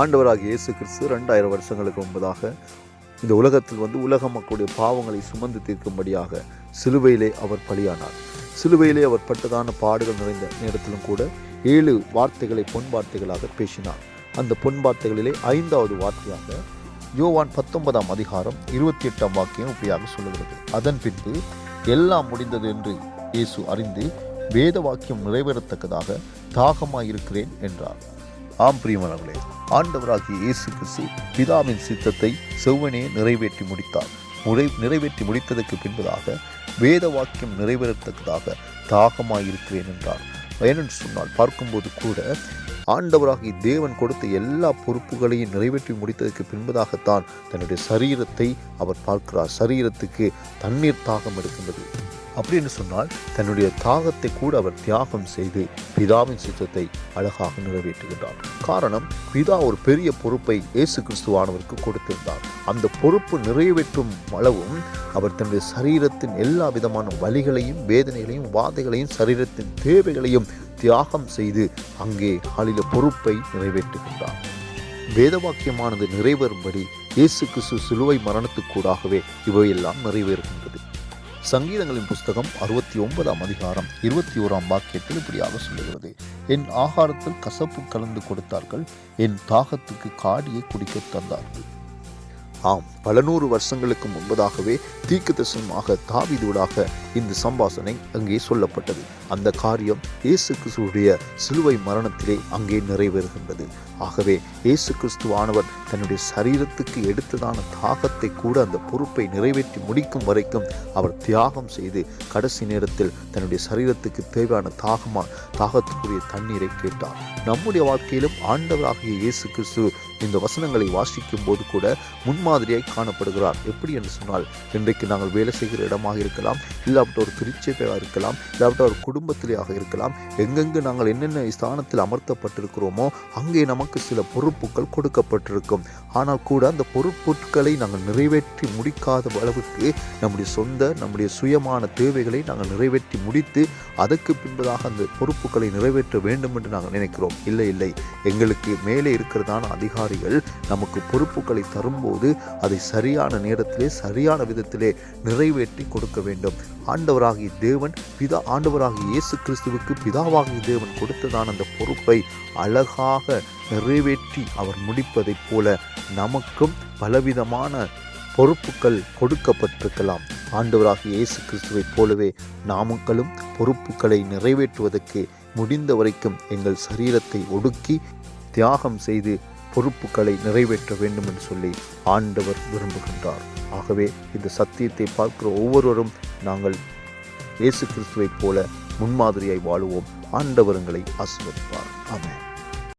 ஆண்டவராக இயேசு கிறிஸ்து ரெண்டாயிரம் வருஷங்களுக்கு முன்பதாக இந்த உலகத்தில் வந்து உலக மக்களுடைய பாவங்களை சுமந்து தீர்க்கும்படியாக சிலுவையிலே அவர் பலியானார். சிலுவையிலே அவர் பட்டதான பாடுகள் நிறைந்த நேரத்திலும் கூட ஏழு வார்த்தைகளை பொன் வார்த்தைகளாக பேசினார். அந்த பொன் வார்த்தைகளிலே ஐந்தாவது வார்த்தையாக யோவான் பத்தொன்பதாம் அதிகாரம் இருபத்தி எட்டாம் வாக்கியம் இப்படியாக சொல்லுகிறது. அதன் பின்பு எல்லாம் முடிந்தது என்று இயேசு அறிந்து வேத வாக்கியம் நிறைவேறத்தக்கதாக தாகமாயிருக்கிறேன் என்றார். ஆம் பிரியமானவர்களே ஆண்டவராகிய இயேசு கிறிஸ்து பிதாவின் சித்தத்தை செவ்வனே நிறைவேற்றி முடித்தார். முறை நிறைவேற்றி முடித்ததற்கு பின்பதாக வேத வாக்கியம் நிறைவேறத்தக்கதாக தாகமாயிருக்கிறேன் என்றார். ஏனென்று சொன்னால் பார்க்கும்போது கூட ஆண்டவராகி தேவன் கொடுத்த எல்லா பொறுப்புகளையும் நிறைவேற்றி முடித்ததற்கு பின்பதாகத்தான் தன்னுடைய சரீரத்தை அவர் பார்க்கிறார். சரீரத்துக்கு தண்ணீர் தாகம் எடுக்கின்றது. அப்படின்னு சொன்னால் தன்னுடைய தாகத்தை கூட அவர் தியாகம் செய்து பிதாவின் சித்தத்தை அழகாக நிறைவேற்றுகின்றார். காரணம் பிதா ஒரு பெரிய பொறுப்பை இயேசு கிறிஸ்துவானவருக்கு கொடுத்திருந்தார். அந்த பொறுப்பு நிறைவேற்றும் அளவும் அவர் தன்னுடைய சரீரத்தின் எல்லா விதமான வலிகளையும் வேதனைகளையும் வாதைகளையும் சரீரத்தின் தேவைகளையும் தியாகம் செய்து அங்கே ஆளில பொறுப்பை நிறைவேற்றுகின்றார். வேதவாக்கியமானது நிறைவேறும்படி இயேசு கிறிஸ்து சிலுவை மரணத்துக்கூடாகவே இவையெல்லாம் நிறைவேறுகின்றது. சங்கீதங்களின் புஸ்தகம் அறுபத்தி ஒன்பதாம் அதிகாரம் இருபத்தி ஓராம் வாக்கியத்தில் இப்படியாக சொல்லுகிறது. என் ஆகாரத்தில் கசப்பு கலந்து கொடுத்தார்கள் என் தாகத்துக்கு காடியை குடிக்க தந்தார்கள். ஆம் பல நூறு வருஷங்களுக்கு முன்பதாகவே தீக்கு தரிசனமாக தாவிதூடாக இந்த சம்பாசனை அங்கே சொல்லப்பட்டது. அந்த காரியம் இயேசு கிறிஸ்துடைய சிலுவை மரணத்திலே அங்கே நிறைவேறுகின்றது. ஆகவே இயேசு கிறிஸ்துவானவர் தன்னுடைய சரீரத்துக்கு எடுத்ததான தாகத்தை கூட அந்த பொறுப்பை நிறைவேற்றி முடிக்கும் வரைக்கும் அவர் தியாகம் செய்து கடைசி நேரத்தில் தன்னுடைய சரீரத்துக்கு தேவையான தாகமா தாகத்துக்குரிய தண்ணீரை கேட்டார். நம்முடைய வாழ்க்கையிலும் ஆண்டவராகிய இயேசு கிறிஸ்து இந்த வசனங்களை வாசிக்கும் போது கூட முன்மாதிரியாய் காணப்படுகிறார். எப்படி என்று சொன்னால் இன்றைக்கு நாங்கள் வேலை செய்கிற இடமாக இருக்கலாம் இல்லாவிட்ட ஒரு திருச்சபையாக இருக்கலாம் இல்லாவிட்ட ஒரு குடும்பத்திலேயாக இருக்கலாம் எங்கெங்கு நாங்கள் என்னென்ன ஸ்தானத்தில் அமர்த்தப்பட்டிருக்கிறோமோ அங்கே நமக்கு சில பொறுப்புகள் கொடுக்கப்பட்டிருக்கும். ஆனால் கூட அந்த பொறுப்புகளை நாங்கள் நிறைவேற்றி முடிக்காத அளவுக்கு நம்முடைய சொந்த நம்முடைய சுயமான தேவைகளை நாங்கள் நிறைவேற்றி முடித்து அதற்கு பின்பதாக அந்த பொறுப்புகளை நிறைவேற்ற வேண்டும் என்று நாங்கள் நினைக்கிறோம். இல்லை இல்லை. எங்களுக்கு மேலே இருக்கிறதான அதிகாரம் அதிகாரிகள் நமக்கு பொறுப்புகளை தரும்போது அதை சரியான நேரத்திலே சரியான விதத்திலே நிறைவேற்றி கொடுக்க வேண்டும். ஆண்டவராகிய தேவன் பிதா ஆண்டவராகிய இயேசு கிறிஸ்துவுக்கு பிதாவாகிய தேவன் கொடுத்ததான அந்த பொறுப்பை அழகாக நிறைவேற்றி அவர் முடிப்பதைப் போல நமக்கும் பலவிதமான பொறுப்புகள் கொடுக்கப்பட்டிருக்கலாம். ஆண்டவராக இயேசு கிறிஸ்துவைப் போலவே நாமக்களும் பொறுப்புகளை நிறைவேற்றுவதற்கு முடிந்த வரைக்கும் எங்கள் சரீரத்தை ஒடுக்கி தியாகம் செய்து பொறுப்புகளை நிறைவேற்ற வேண்டும் என்று சொல்லி ஆண்டவர் விரும்புகின்றார். ஆகவே இந்த சத்தியத்தை பார்க்கிற ஒவ்வொருவரும் நாங்கள் இயேசு கிறிஸ்துவைப் போல முன்மாதிரியாய் வாழுவோம். ஆண்டவரங்களை ஆசிர்வதிப்பார். ஆமாம்